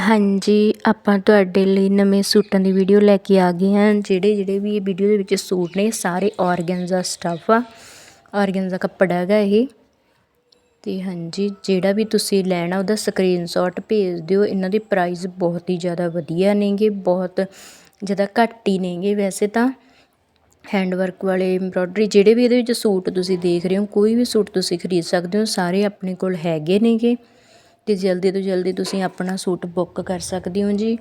ਹਾਂਜੀ, ਆਪਾਂ ਤੁਹਾਡੇ ਲਈ ਨਵੇਂ ਸੂਟਾਂ ਦੀ ਵੀਡੀਓ ਲੈ ਕੇ ਆ ਗਏ ਹਾਂ। ਜਿਹੜੇ ਜਿਹੜੇ ਵੀ ਇਹ ਵੀਡੀਓ ਦੇ ਵਿੱਚ ਸੂਟ ਨੇ, ਸਾਰੇ ਔਰਗੈਂਜ਼ਾ ਸਟੱਫ ਆ। ਔਰਗੈਂਜ਼ਾ ਕੱਪੜਾ ਹੈਗਾ ਇਹ। ਤੇ ਹਾਂਜੀ, ਜਿਹੜਾ ਵੀ ਤੁਸੀਂ ਲੈਣਾ, ਉਹਦਾ ਸਕਰੀਨਸ਼ਾਟ ਭੇਜ ਦਿਓ। ਇਹਨਾਂ ਦੇ ਪ੍ਰਾਈਸ ਬਹੁਤ ਹੀ ਜ਼ਿਆਦਾ ਵਧੀਆ ਨੇਗੇ। ਬਹੁਤ ਜ਼ਿਆਦਾ ਘੱਟ ਹੀ ਨੇਗੇ ਵੈਸੇ ਤਾਂ। ਹੈਂਡਵਰਕ ਵਾਲੇ ਐਮਬ੍ਰੋਇਡਰੀ ਜਿਹੜੇ ਵੀ ਇਹਦੇ ਵਿੱਚ ਸੂਟ ਤੁਸੀਂ ਦੇਖ ਰਹੇ ਹੋ, ਕੋਈ ਵੀ ਸੂਟ ਤੁਸੀਂ ਖਰੀਦ ਸਕਦੇ ਹੋ, ਸਾਰੇ ਆਪਣੇ ਕੋਲ ਹੈਗੇ ਨੇਗੇ। ਅਤੇ ਜਲਦੀ ਤੋਂ ਜਲਦੀ ਤੁਸੀਂ ਆਪਣਾ ਸੂਟ ਬੁੱਕ ਕਰ ਸਕਦੇ ਹੋ ਜੀ।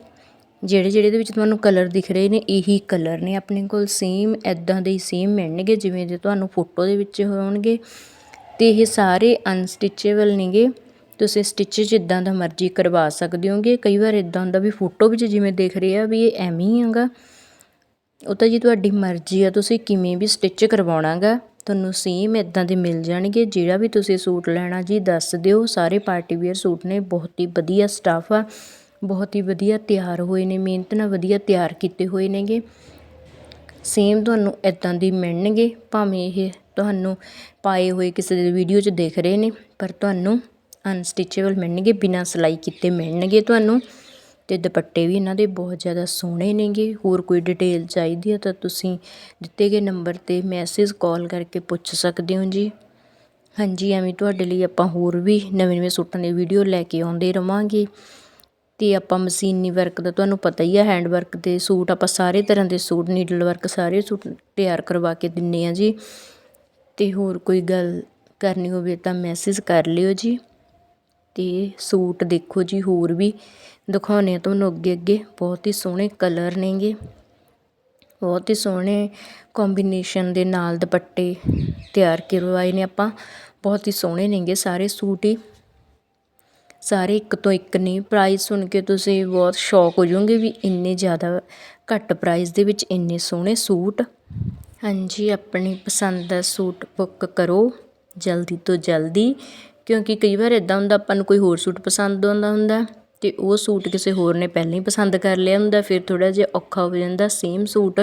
ਜਿਹੜੇ ਜਿਹੜੇ ਦੇ ਵਿੱਚ ਤੁਹਾਨੂੰ ਕਲਰ ਦਿਖ ਰਹੇ ਨੇ, ਇਹੀ ਕਲਰ ਨੇ ਆਪਣੇ ਕੋਲ। ਸੇਮ ਐਦਾਂ ਦੇ ਹੀ ਸੇਮ ਮਿਲਣਗੇ, ਜਿਵੇਂ ਦੇ ਤੁਹਾਨੂੰ ਫੋਟੋ ਦੇ ਵਿੱਚ ਹੋਣਗੇ। ਤੇ ਇਹ ਸਾਰੇ ਅਨਸਟਿਚੇਬਲ ਨੇਗੇ। ਤੁਸੀਂ ਸਟਿਚ ਜਿੱਦਾਂ ਦਾ ਮਰਜ਼ੀ ਕਰਵਾ ਸਕਦੇ ਹੋਗੇ। ਕਈ ਵਾਰ ਇਦਾਂ ਹੁੰਦਾ ਵੀ ਫੋਟੋ ਵਿੱਚ ਜਿਵੇਂ ਦਿਖ ਰਿਹਾ ਵੀ ਇਹ ਐਵੇਂ ਹੀ ਹੈਗਾ। ਉਹ ਤਾਂ ਜੀ ਤੁਹਾਡੀ ਮਰਜ਼ੀ ਆ, ਤੁਸੀਂ ਕਿਵੇਂ ਵੀ ਸਟਿਚ ਕਰਵਾਉਣਾਗਾ। ਤੁਹਾਨੂੰ ਸੇਮ ਇੱਦਾਂ ਦੇ ਮਿਲ ਜਾਣਗੇ, ਜਿਹੜਾ ਵੀ ਤੁਸੀਂ ਸੂਟ ਲੈਣਾ ਜੀ, ਦੱਸ ਦਿਓ। ਸਾਰੇ ਪਾਰਟੀ ਵੇਅਰ ਸੂਟ ਨੇ, ਬਹੁਤ ਹੀ ਵਧੀਆ ਸਟਾਫ ਆ। ਬਹੁਤ ਹੀ ਵਧੀਆ ਤਿਆਰ ਹੋਏ ਨੇ, ਮਿਹਨਤ ਨਾਲ ਵਧੀਆ ਤਿਆਰ ਕੀਤੇ ਹੋਏ ਨੇਗੇ। ਸੇਮ ਤੁਹਾਨੂੰ ਇਦਾਂ ਦੀ ਮਿਲਣਗੇ, ਭਾਵੇਂ ਇਹ ਤੁਹਾਨੂੰ ਪਾਏ ਹੋਏ ਕਿਸੇ ਦੇ ਵੀਡੀਓ 'ਚ ਦੇਖ ਰਹੇ ਨੇ, ਪਰ ਤੁਹਾਨੂੰ ਅਨਸਟਿਚੇਬਲ ਮਿਲਣਗੇ, ਬਿਨਾਂ ਸਿਲਾਈ ਕੀਤੇ ਮਿਲਣਗੇ ਤੁਹਾਨੂੰ। ਅਤੇ ਦੁਪੱਟੇ ਵੀ ਇਹਨਾਂ ਦੇ ਬਹੁਤ ਜ਼ਿਆਦਾ ਸੋਹਣੇ ਨੇਗੇ। ਹੋਰ ਕੋਈ ਡਿਟੇਲ ਚਾਹੀਦੀ ਹੈ ਤਾਂ ਤੁਸੀਂ ਦਿੱਤੇ ਗਏ ਨੰਬਰ 'ਤੇ ਮੈਸੇਜ ਕਾਲ ਕਰਕੇ ਪੁੱਛ ਸਕਦੇ ਹੋ ਜੀ। ਹਾਂਜੀ, ਐਵੇਂ ਤੁਹਾਡੇ ਲਈ ਆਪਾਂ ਹੋਰ ਵੀ ਨਵੇਂ ਨਵੇਂ ਸੂਟਾਂ ਦੀ ਵੀਡੀਓ ਲੈ ਕੇ ਆਉਂਦੇ ਰਵਾਂਗੇ। ਤੇ ਆਪਾਂ ਮਸ਼ੀਨੀ ਵਰਕ ਦਾ ਤੁਹਾਨੂੰ ਪਤਾ ਹੀ ਆ ਹੈਂਡ ਵਰਕ ਦੇ ਸੂਟ ਆਪਾਂ ਸਾਰੇ ਤਰ੍ਹਾਂ ਦੇ ਸੂਟ ਨੀਡਲ ਵਰਕ ਸਾਰੇ ਸੂਟ ਤਿਆਰ ਕਰਵਾ ਕੇ ਦਿੰਨੇ ਆ ਜੀ। ਤੇ ਹੋਰ ਕੋਈ ਗੱਲ ਕਰਨੀ ਹੋਵੇ ਤਾਂ ਮੈਸੇਜ ਕਰ ਲਿਓ ਜੀ। ਤੇ ਸੂਟ ਦੇਖੋ ਜੀ, ਹੋਰ ਵੀ ਦਿਖਾਉਂਦੇ ਹਾਂ ਤੁਹਾਨੂੰ ਅੱਗੇ ਅੱਗੇ। ਬਹੁਤ ਹੀ ਸੋਹਣੇ ਕਲਰ ਨੇਗੇ। ਬਹੁਤ ਹੀ ਸੋਹਣੇ ਕੰਬੀਨੇਸ਼ਨ ਦੇ ਨਾਲ ਦੁਪੱਟੇ ਤਿਆਰ ਕਰਵਾਏ ਨੇ ਆਪਾਂ। ਬਹੁਤ ਹੀ ਸੋਹਣੇ ਨੇਗੇ ਸਾਰੇ ਸੂਟ ਹੀ। ਸਾਰੇ ਇੱਕ ਤੋਂ ਇੱਕ ਨੇ। ਪ੍ਰਾਈਸ ਸੁਣ ਕੇ ਤੁਸੀਂ ਬਹੁਤ ਸ਼ੌਕ ਹੋ ਜਾਓਗੇ ਵੀ ਇੰਨੇ ਜ਼ਿਆਦਾ ਘੱਟ ਪ੍ਰਾਈਸ ਦੇ ਵਿੱਚ ਇੰਨੇ ਸੋਹਣੇ ਸੂਟ। ਹਾਂਜੀ, ਆਪਣੀ ਪਸੰਦ ਦਾ ਸੂਟ ਬੁੱਕ ਕਰੋ। ਜਲਦੀ ਤੋਂ ਜਲਦੀ ਕਿਉਂਕਿ ਕਈ ਵਾਰ ਇੱਦਾਂ ਹੁੰਦਾ, ਆਪਾਂ ਨੂੰ ਕੋਈ ਹੋਰ ਸੂਟ ਪਸੰਦ ਆਉਂਦਾ ਹੁੰਦਾ ਅਤੇ ਉਹ ਸੂਟ ਕਿਸੇ ਹੋਰ ਨੇ ਪਹਿਲਾਂ ਹੀ ਪਸੰਦ ਕਰ ਲਿਆ ਹੁੰਦਾ, ਫਿਰ ਥੋੜ੍ਹਾ ਜਿਹਾ ਔਖਾ ਹੋ ਜਾਂਦਾ। ਸੇਮ ਸੂਟ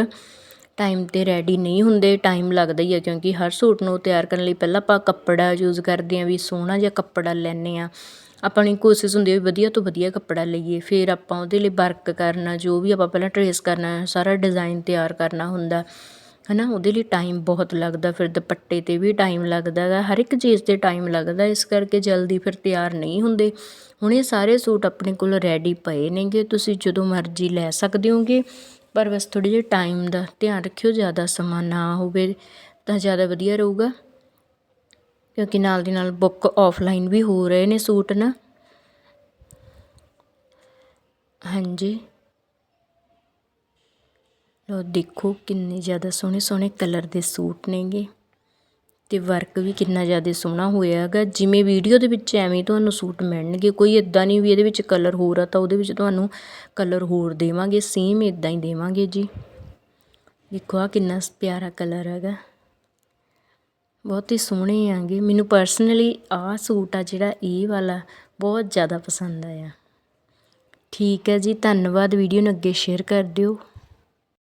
ਟਾਈਮ 'ਤੇ ਰੈਡੀ ਨਹੀਂ ਹੁੰਦੇ ਟਾਈਮ ਲੱਗਦਾ ਹੀ ਆ ਕਿਉਂਕਿ ਹਰ ਸੂਟ ਨੂੰ ਤਿਆਰ ਕਰਨ ਲਈ ਪਹਿਲਾਂ ਆਪਾਂ ਕੱਪੜਾ ਯੂਜ਼ ਕਰਦੇ ਹਾਂ ਵੀ ਸੋਹਣਾ ਜਿਹਾ ਕੱਪੜਾ ਲੈਂਦੇ ਹਾਂ। ਆਪਣੀ ਕੋਸ਼ਿਸ਼ ਹੁੰਦੀ ਹੈ ਵੀ ਵਧੀਆ ਤੋਂ ਵਧੀਆ ਕੱਪੜਾ ਲਈਏ, ਫਿਰ ਆਪਾਂ ਉਹਦੇ ਲਈ ਵਰਕ ਕਰਨਾ, ਜੋ ਵੀ ਆਪਾਂ ਪਹਿਲਾਂ ਟਰੇਸ ਕਰਨਾ, ਸਾਰਾ ਡਿਜ਼ਾਈਨ ਤਿਆਰ ਕਰਨਾ ਹੁੰਦਾ। ਹੈ ਨਾ ਉਹਦੇ ਲਈ ਟਾਈਮ ਬਹੁਤ ਲੱਗਦਾ, ਫਿਰ ਦੁਪੱਟੇ 'ਤੇ ਵੀ ਟਾਈਮ ਲੱਗਦਾ ਹੈਗਾ, ਹਰ ਇੱਕ ਚੀਜ਼ 'ਤੇ ਟਾਈਮ ਲੱਗਦਾ, ਇਸ ਕਰਕੇ ਜਲਦੀ ਫਿਰ ਤਿਆਰ ਨਹੀਂ ਹੁੰਦੇ। ਹੁਣ ਇਹ ਸਾਰੇ ਸੂਟ ਆਪਣੇ ਕੋਲ ਰੈਡੀ ਪਏ ਨੇਗੇ, ਤੁਸੀਂ ਜਦੋਂ ਮਰਜ਼ੀ ਲੈ ਸਕਦੇ ਹੋਗੇ, ਪਰ ਬਸ ਥੋੜ੍ਹੇ ਜਿਹੇ ਟਾਈਮ ਦਾ ਧਿਆਨ ਰੱਖਿਓ, ਜ਼ਿਆਦਾ ਸਮਾਂ ਨਾ ਹੋਵੇ ਤਾਂ ਜ਼ਿਆਦਾ ਵਧੀਆ ਰਹੂਗਾ। ਕਿਉਂਕਿ ਨਾਲ ਦੀ ਨਾਲ ਬੁੱਕ ਆਫਲਾਈਨ ਵੀ ਹੋ ਰਹੇ ਨੇ ਸੂਟ ਨਾ। ਹਾਂਜੀ। ਲੋ ਦੇਖੋ ਕਿੰਨੇ ਜ਼ਿਆਦਾ ਸੋਹਣੇ ਸੋਹਣੇ ਕਲਰ ਦੇ ਸੂਟ ਨੇਗੇ ਤੇ ਵਰਕ ਵੀ ਕਿੰਨਾ ਜ਼ਿਆਦਾ ਸੋਹਣਾ ਹੋਇਆ ਹੈਗਾ ਜਿਵੇਂ ਵੀਡੀਓ ਦੇ ਵਿੱਚ ਐਵੇਂ ਤੁਹਾਨੂੰ ਸੂਟ ਮਿਲਣਗੇ, ਕੋਈ ਇਦਾਂ ਨਹੀਂ ਵੀ ਇਹਦੇ ਵਿੱਚ ਕਲਰ ਹੋਰ ਆ ਤਾਂ ਉਹਦੇ ਵਿੱਚ ਤੁਹਾਨੂੰ ਕਲਰ ਹੋਰ ਦੇਵਾਂਗੇ ਸੇਮ ਇਦਾਂ ਹੀ ਦੇਵਾਂਗੇ ਜੀ। ਦੇਖੋ ਆ ਕਿੰਨਾ ਪਿਆਰਾ ਕਲਰ ਹੈਗਾ। ਬਹੁਤ ਹੀ ਸੋਹਣੇ ਆਂਗੇ। ਮੈਨੂੰ ਪਰਸਨਲੀ ਆਹ ਸੂਟ ਆ ਜਿਹੜਾ ਇਹ ਵਾਲਾ ਬਹੁਤ ਜ਼ਿਆਦਾ ਪਸੰਦ ਆਇਆ। ਠੀਕ ਹੈ ਜੀ, ਧੰਨਵਾਦ। ਵੀਡੀਓ ਨੂੰ ਅੱਗੇ ਸ਼ੇਅਰ ਕਰ ਦਿਓ।